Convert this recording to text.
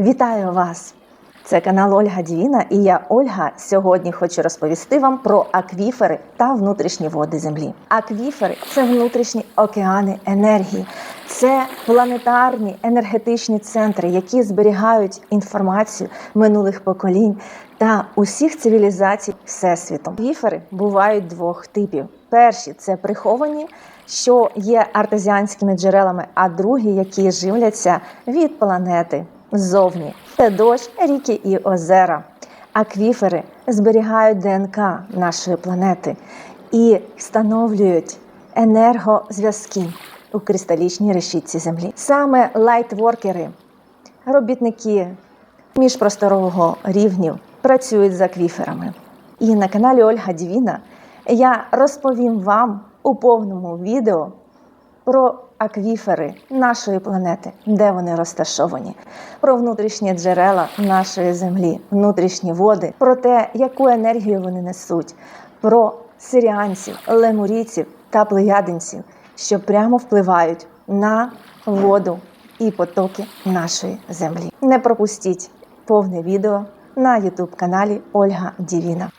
Вітаю вас! Це канал Ольга Дівіна і я Ольга. Сьогодні хочу розповісти вам про аквіфери та внутрішні води Землі. Аквіфери це внутрішні океани енергії, це планетарні енергетичні центри, які зберігають інформацію минулих поколінь та усіх цивілізацій всесвіту. Аквіфери бувають двох типів: перші це приховані. Що є артезіанськими джерелами, а другі, які живляться від планети ззовні. Це дощ, ріки і озера. Аквіфери зберігають ДНК нашої планети і встановлюють енергозв'язки у кристалічній решітці Землі. Саме лайтворкери, робітники міжпросторового рівнів працюють з аквіферами. І на каналі Ольга Дівіна я розповім вам у повному відео про аквіфери нашої планети, де вони розташовані, про внутрішні джерела нашої землі, внутрішні води, про те, яку енергію вони несуть, про сиріанців, лемурійців та плеядинців, що прямо впливають на воду і потоки нашої землі. Не пропустіть повне відео на ютуб каналі Ольга Дівіна.